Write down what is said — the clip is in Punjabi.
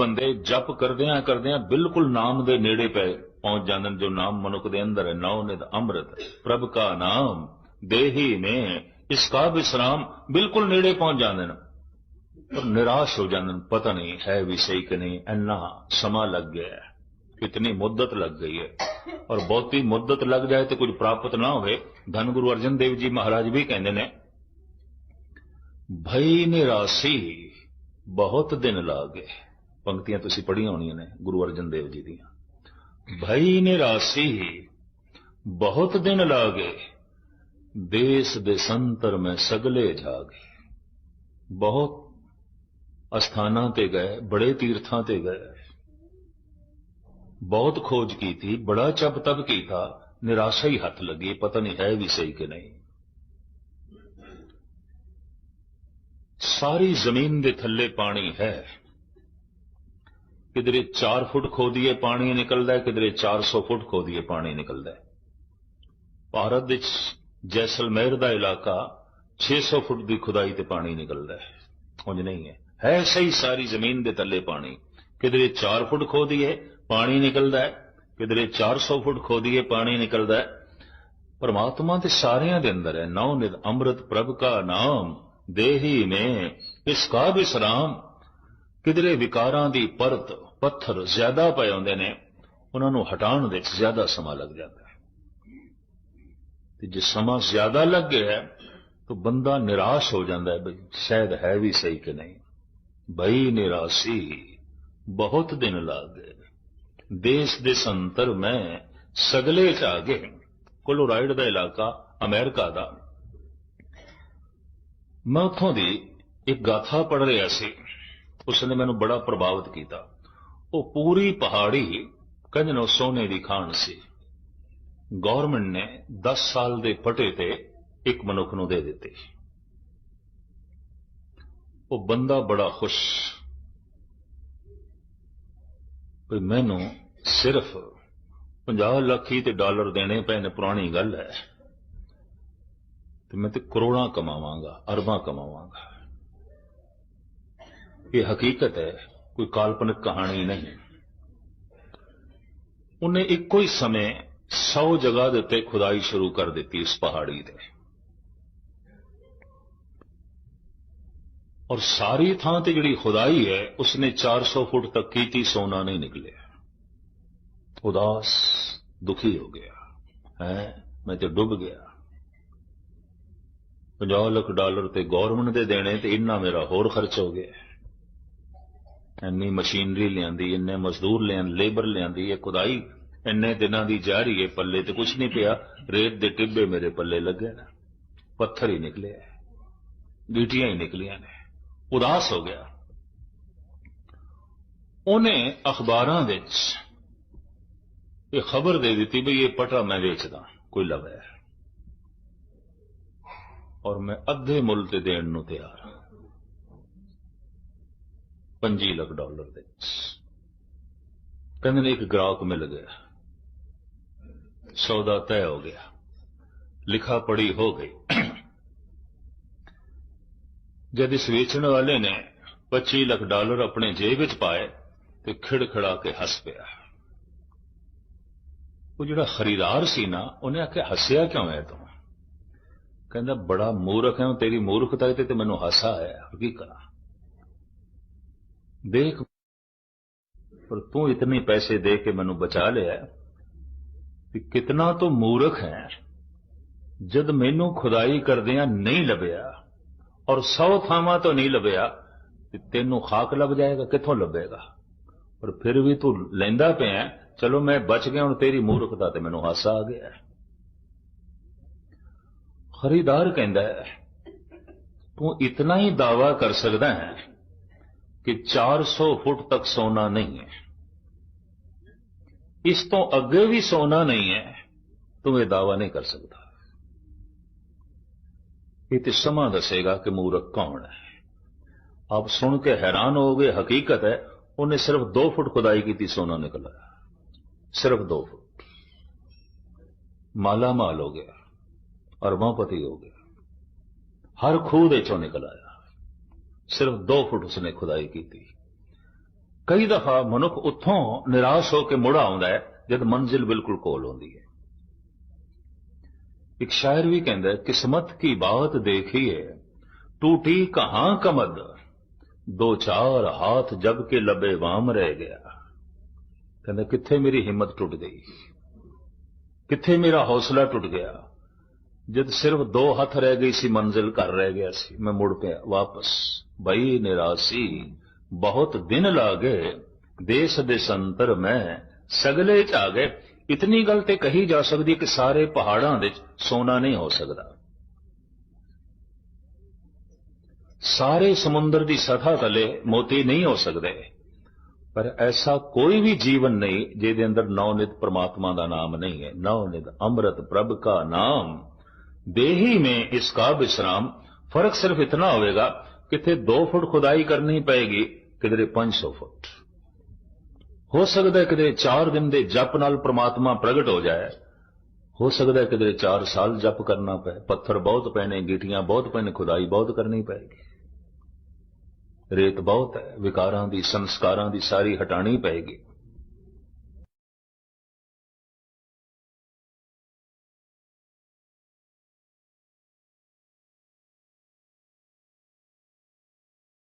ਬੰਦੇ ਜਪ ਕਰਦਿਆਂ ਕਰਦਿਆਂ ਬਿਲਕੁਲ ਨਾਮ ਦੇ ਨੇੜੇ ਪਏ ਪਹੁੰਚ ਜਾਂਦੇ ਨੇ, ਜੋ ਨਾਮ ਮਨੁੱਖ ਦੇ ਅੰਦਰ ਹੈ, ਨੌ ਨਿਦ ਅੰਮ੍ਰਿਤ ਪ੍ਰਭ ਕਾ ਨਾਮ, ਦੇਹੀ ਨੇ, ਇਸ ਕਾ ਵਿਸਰਾਮ ਬਿਲਕੁਲ ਨੇੜੇ ਪਹੁੰਚ ਜਾਂਦੇ ਨੇ। ਪਰ ਨਿਰਾਸ਼ ਹੋ ਜਾਂਦੇ ਨੇ, ਪਤਾ ਨਹੀਂ ਹੈ ਵੀ ਸਹੀ ਕਿ ਨਹੀਂ, ਇੰਨਾ ਸਮਾਂ ਲੱਗ ਗਿਆ ਕਿਤਨੀ ਮੁੱਦਤ ਲੱਗ ਗਈ ਹੈ। ਔਰ ਬਹੁਤੀ ਮੁੱਦਤ ਲੱਗ ਜਾਏ ਤੇ ਕੁਝ ਪ੍ਰਾਪਤ ਨਾ ਹੋਵੇ, ਧੰਨ ਗੁਰੂ ਅਰਜਨ ਦੇਵ ਜੀ ਮਹਾਰਾਜ ਵੀ ਕਹਿੰਦੇ ਨੇ, ਭਈ ਨਿਰਾਸੀ ਬਹੁਤ ਦਿਨ ਲਾਗੇ। ਪੰਕਤੀਆਂ ਤੁਸੀਂ ਪੜ੍ਹੀਆਂ ਹੋਣੀਆਂ ਨੇ ਗੁਰੂ ਅਰਜਨ ਦੇਵ ਜੀ ਦੀਆਂ। ਭਈ ਨਿਰਾਸੀ ਬਹੁਤ ਦਿਨ ਲਾਗੇ, ਦੇਸ ਦੇ ਸੰਤਰ ਮੈਂ ਸਗਲੇ ਜਾਗੇ। ਬਹੁਤ ਅਸਥਾਨਾਂ ਤੇ ਗਏ, ਬੜੇ ਤੀਰਥਾਂ ਤੇ ਗਏ। ਬਹੁਤ ਖੋਜ ਕੀਤੀ, ਬੜਾ ਜਪ ਤਪ ਕੀਤਾ, ਨਿਰਾਸ਼ਾ ਹੀ ਹੱਥ ਲੱਗੀ, ਪਤਾ ਨਹੀਂ ਹੈ ਵੀ ਸਹੀ ਕਿ ਨਹੀਂ। ਸਾਰੀ ਜ਼ਮੀਨ ਦੇ ਥੱਲੇ ਪਾਣੀ ਹੈ ਕਿਧਰੇ 4 ਫੁੱਟ ਖੋਦੀਏ ਪਾਣੀ ਨਿਕਲਦਾ ਹੈ, ਕਿਧਰੇ 400 ਫੁੱਟ ਖੋਦੀਏ ਪਾਣੀ ਨਿਕਲਦਾ ਹੈ। ਭਾਰਤ ਵਿੱਚ ਜੈਸਲਮੇਰ ਦਾ ਇਲਾਕਾ 600 ਫੁੱਟ ਦੀ ਖੁਦਾਈ ਤੇ ਪਾਣੀ ਨਿਕਲਦਾ ਹੈ। ਉਂਝ ਨਹੀਂ ਹੈ। ਹੈ ਸਹੀ ਸਾਰੀ ਜ਼ਮੀਨ ਦੇ ਥੱਲੇ ਪਾਣੀ। ਕਿਧਰੇ 4 ਫੁੱਟ ਖੋਦੀਏ, ਪਾਣੀ ਨਿਕਲਦਾ ਹੈ। ਕਿਧਰੇ 400 ਫੁੱਟ ਖੋਦੀਏ, ਪਾਣੀ ਨਿਕਲਦਾ ਹੈ। ਪਰਮਾਤਮਾ ਤੇ ਸਾਰਿਆਂ ਦੇ ਅੰਦਰ ਹੈ। ਨੌ ਨਿਦ ਅੰਮ੍ਰਿਤ ਪ੍ਰਭ ਕਾ ਨਾਮ, ਦੇਹੀ ਮੇ, ਇਸ ਕਾ ਵਿਸਰਾਮ ਕਿਧਰੇ ਵਿਕਾਰਾਂ ਦੀ ਪਰਤ ਪੱਥਰ ਜ਼ਿਆਦਾ ਪਏ ਹੁੰਦੇ ਨੇ, ਉਹਨਾਂ ਨੂੰ ਹਟਾਉਣ ਵਿੱਚ ਜ਼ਿਆਦਾ ਸਮਾਂ ਲੱਗ ਜਾਂਦਾ ਹੈ। ਤੇ ਜੇ ਸਮਾਂ ਜ਼ਿਆਦਾ ਲੱਗ ਗਿਆ ਹੈ ਤਾਂ ਬੰਦਾ ਨਿਰਾਸ਼ ਹੋ ਜਾਂਦਾ ਹੈ, ਬਈ ਸ਼ਾਇਦ ਹੈ ਵੀ ਸਹੀ ਕਿ ਨਹੀਂ। ਬਈ ਨਿਰਾਸੀ ਬਹੁਤ ਦਿਨ ਲੱਗ ਗਏ ਦੇਸ਼ ਦੇ ਸੰਤਰ ਮੈਂ ਸਗਲੇ ਚ ਆ ਗਏ ਕੋਲੋਰਾਈਡ ਦਾ ਇਲਾਕਾ ਅਮਰੀਕਾ ਦਾ। ਮੈਂ ਉੱਥੋਂ ਦੀ ਇੱਕ ਗਾਥਾ ਪੜ੍ਹ ਰਿਹਾ ਸੀ। ਉਸ ਨੇ ਮੈਨੂੰ ਬੜਾ ਪ੍ਰਭਾਵਿਤ ਕੀਤਾ। ਉਹ ਪੂਰੀ ਪਹਾੜੀ ਕੰਜਨੋ ਸੋਨੇ ਦੀ ਖਾਣ ਸੀ। ਗਵਰਨਮੈਂਟ ਨੇ 10 ਸਾਲ ਦੇ ਪਟੇ ਤੇ ਇੱਕ ਮਨੁੱਖ ਨੂੰ ਦੇ ਦਿੱਤੀ। ਉਹ ਬੰਦਾ ਬੜਾ ਖੁਸ਼। ਵੀ ਮੈਨੂੰ ਸਿਰਫ 50 ਲੱਖ ਹੀ ਤੇ ਡਾਲਰ ਦੇਣੇ ਪਏ ਨੇ, ਪੁਰਾਣੀ ਗੱਲ ਹੈ। ਤੇ ਮੈਂ ਤੇ ਕਰੋੜਾਂ ਕਮਾਵਾਂਗਾ, ਅਰਬਾਂ ਕਮਾਵਾਂਗਾ। ਇਹ ਹਕੀਕਤ ਹੈ ਕੋਈ ਕਾਲਪਨਿਕ ਕਹਾਣੀ ਨਹੀਂ ਉਹਨੇ ਇੱਕੋ ਹੀ ਸਮੇਂ 100 ਜਗ੍ਹਾ ਦੇ ਉੱਤੇ ਖੁਦਾਈ ਸ਼ੁਰੂ ਕਰ ਦਿੱਤੀ ਇਸ ਪਹਾੜੀ ਤੇ ਔਰ ਸਾਰੀ ਥਾਂ ਤੇ ਜਿਹੜੀ ਖੁਦਾਈ ਹੈ ਉਸਨੇ 400 ਫੁੱਟ ਤੱਕ ਕੀਤੀ ਸੋਨਾ ਨਹੀਂ ਨਿਕਲਿਆ ਉਦਾਸ ਦੁਖੀ ਹੋ ਗਿਆ ਹੈ ਮੈਂ ਤੇ ਡੁੱਬ ਗਿਆ 50 ਲੱਖ ਡਾਲਰ ਤੇ ਗਵਰਨਮੈਂਟ ਦੇ ਦੇਣੇ ਤੇ ਇੰਨਾ ਮੇਰਾ ਹੋਰ ਖਰਚ ਹੋ ਗਿਆ ਇੰਨੀ ਮਸ਼ੀਨਰੀ ਲਿਆਂਦੀ, ਇੰਨੇ ਮਜ਼ਦੂਰ ਲਿਆਂ, ਲੇਬਰ ਲਿਆਂਦੀ, ਇਹ ਖੁਦਾਈ ਇੰਨੇ ਦਿਨਾਂ ਦੀ ਜਾ ਰਹੀ ਹੈ ਪੱਲੇ ਤੇ ਕੁਝ ਨਹੀਂ ਪਿਆ। ਰੇਤ ਦੇ ਟਿੱਬੇ ਮੇਰੇ ਪੱਲੇ ਲੱਗੇ ਨਾ, ਪੱਥਰ ਹੀ ਨਿਕਲੇ ਗੀਟੀਆਂ ਹੀ ਨਿਕਲੀਆਂ ਨੇ, ਉਦਾਸ ਹੋ ਗਿਆ। ਉਹਨੇ ਅਖਬਾਰਾਂ ਵਿੱਚ ਇਹ ਖਬਰ ਦੇ ਦਿੱਤੀ ਵੀ ਇਹ ਪਟਾ ਮੈਂ ਵੇਚਦਾ, ਕੋਈ ਲਵੇ। ਔਰ ਮੈਂ ਅੱਧੇ ਮੁੱਲ ਤੇ ਦੇਣ ਨੂੰ ਤਿਆਰ। 25 ਲੱਖ ਡਾਲਰ ਦੇ। ਕਹਿੰਦੇ ਨੇ ਇੱਕ ਗ੍ਰਾਹਕ ਮਿਲ ਗਿਆ। ਸੌਦਾ ਤੈਅ ਹੋ ਗਿਆ। ਲਿਖਾ ਪੜੀ ਹੋ ਗਈ। ਜਦ ਇਸ ਵੇਚਣ ਵਾਲੇ ਨੇ 25 ਲੱਖ ਡਾਲਰ ਆਪਣੇ ਜੇਬ ਵਿੱਚ ਪਾਏ ਤੇ ਖਿੜਖੜਾ ਕੇ ਹੱਸ ਪਿਆ। ਉਹ ਜਿਹੜਾ ਖਰੀਦਾਰ ਸੀ ਨਾ, ਉਹਨੇ ਆਖਿਆ, ਹੱਸਿਆ ਕਿਉਂ ਹੈ ਤੂੰ? ਕਹਿੰਦਾ, ਬੜਾ ਮੂਰਖ ਹੈ ਤੇਰੀ ਮੂਰਖਤਾ ਤੇ ਤੇ ਮੈਨੂੰ ਹਾਸਾ ਆਇਆ, ਕੀ ਕਰਾਂ? ਦੇਖ। ਪਰ ਤੂੰ ਇਤਨੇ ਪੈਸੇ ਦੇ ਕੇ ਮੈਨੂੰ ਬਚਾ ਲਿਆ ਕਿ ਕਿਤਨਾ ਤੂੰ ਮੂਰਖ ਹੈ। ਜਦ ਮੈਨੂੰ ਖੁਦਾਈ ਕਰਦਿਆਂ ਨਹੀਂ ਲੱਭਿਆ ਔਰ 100 ਥਾਵਾਂ ਤੋਂ ਨਹੀਂ ਲੱਭਿਆ ਤੇ ਤੈਨੂੰ ਖਾਕ ਲੱਭ ਜਾਏਗਾ, ਕਿੱਥੋਂ ਲੱਭੇਗਾ? ਪਰ ਫਿਰ ਵੀ ਤੂੰ ਲੈਂਦਾ ਪਿਆ ਚਲੋ ਮੈਂ ਬਚ ਗਿਆ, ਹੁਣ ਤੇਰੀ ਮੂਰਖਤਾ ਤੇ ਮੈਨੂੰ ਹਾਸਾ ਆ ਗਿਆ ਖਰੀਦਾਰ ਕਹਿੰਦਾ ਹੈ, ਤੂੰ ਇਤਨਾ ਹੀ ਦਾਵਾ ਕਰ ਸਕਦਾ ਹੈ ਕਿ 400 ਫੁੱਟ ਤੱਕ ਸੋਨਾ ਨਹੀਂ ਹੈ ਇਸ ਤੋਂ ਅੱਗੇ ਵੀ ਸੋਨਾ ਨਹੀਂ ਹੈ ਤੂੰ ਇਹ ਦਾਵਾ ਨਹੀਂ ਕਰ ਸਕਦਾ ਇਹ ਤੇ ਸਮਾਂ ਦੱਸੇਗਾ ਕਿ ਮੂਰਖ ਕੌਣ ਹੈ ਆਪ ਸੁਣ ਕੇ ਹੈਰਾਨ ਹੋਗੇ ਹਕੀਕਤ ਹੈ ਉਹਨੇ ਸਿਰਫ 2 ਫੁੱਟ ਖੁਦਾਈ ਕੀਤੀ ਸੋਨਾ ਨਿਕਲਾ ਸਿਰਫ 2 ਫੁੱਟ ਮਾਲਾ ਮਾਲ ਹੋ ਗਿਆ ਅਰਬਾਂਪਤੀ ਹੋ ਗਿਆ ਹਰ ਖੂਹ ਦੇ ਚੋਂ ਨਿਕਲ ਆਇਆ ਸਿਰਫ 2 ਫੁੱਟ ਉਸਨੇ ਖੁਦਾਈ ਕੀਤੀ ਕਈ ਦਫਾ ਮਨੁੱਖ ਉੱਥੋਂ ਨਿਰਾਸ਼ ਹੋ ਕੇ ਮੁੜ ਆਉਂਦਾ ਹੈ ਜਦ ਮੰਜ਼ਿਲ ਬਿਲਕੁਲ ਕੋਲ ਹੁੰਦੀ ਹੈ ਇੱਕ ਸ਼ਾਇਰ ਵੀ ਕਹਿੰਦਾ ਹੈ ਕਿਸਮਤ ਕੀ ਬਾਤ ਦੇਖੀਏ ਟੂਟੀ ਕਹਾਂ ਕਮਦ ਦੋ ਚਾਰ ਹਾਥ ਜਬ ਕੇ ਲਬੇ ਵਾਮ ਰਹਿ ਗਿਆ ਕਹਿੰਦਾ ਕਿੱਥੇ ਮੇਰੀ ਹਿੰਮਤ ਟੁੱਟ ਗਈ ਕਿੱਥੇ ਮੇਰਾ ਹੌਸਲਾ ਟੁੱਟ ਗਿਆ ਜਦ ਸਿਰਫ ਦੋ ਹੱਥ ਰਹਿ ਗਈ ਸੀ, ਮੰਜ਼ਿਲ ਘਰ ਰਹਿ ਗਿਆ ਸੀ। ਮੈਂ ਮੁੜ ਪਿਆ, ਵਾਪਸ। ਬਈ ਨਿਰਾਸੀ, ਬਹੁਤ ਦਿਨ ਲਾਗੇ, ਦੇਸ਼ ਦੇ ਸੰਤਰ ਮੈਂ, ਸਗਲੇ ਚ ਆ ਗਏ। ਇਤਨੀ ਗੱਲ ਤੇ ਕਹੀ ਜਾ ਸਕਦੀ ਕਿ ਸਾਰੇ ਪਹਾੜਾਂ ਵਿੱਚ ਸੋਨਾ ਨਹੀਂ ਹੋ ਸਕਦਾ। ਸਾਰੇ ਸਮੁੰਦਰ ਦੀ ਸਤ੍ਹਾ ਥਲੇ ਮੋਤੀ ਨਹੀਂ ਹੋ ਸਕਦੇ। ਪਰ ਐਸਾ ਕੋਈ ਵੀ ਜੀਵਨ ਨਹੀਂ, ਜਿਹਦੇ ਅੰਦਰ ਨੌਨਿਤ ਪ੍ਰਮਾਤਮਾ ਦਾ ਨਾਮ ਨਹੀਂ ਹੈ। ਨੌਨਿਤ ਅੰਮ੍ਰਿਤ ਪ੍ਰਭ ਕਾ ਨਾਮ। ਦੇਹੀ में इसका विश्राम फर्क सिर्फ इतना होएगा किथे दो फुट खुदाई करनी पएगी किधरे 500 फुट ਹੋ ਸਕਦਾ ਹੈ ਕਿਧਰੇ 4 ਦਿਨ ਦੇ ਜਪ ਨਾਲ ਪ੍ਰਮਾਤਮਾ ਪ੍ਰਗਟ ਹੋ ਜਾਏ ਹੋ ਸਕਦਾ ਹੈ ਕਿਧਰੇ 4 ਸਾਲ ਜਪ ਕਰਨਾ ਪਏ ਪੱਥਰ ਬਹੁਤ ਪੈਣੇ ਗੀਟੀਆਂ ਬਹੁਤ ਪੈਣੇ ਖੁਦਾਈ ਬਹੁਤ ਕਰਨੀ ਪਏਗੀ ਰੇਤ ਬਹੁਤ ਹੈ ਵਿਕਾਰਾਂ ਦੀ ਸੰਸਕਾਰਾਂ ਦੀ ਸਾਰੀ ਹਟਾਣੀ ਪਏਗੀ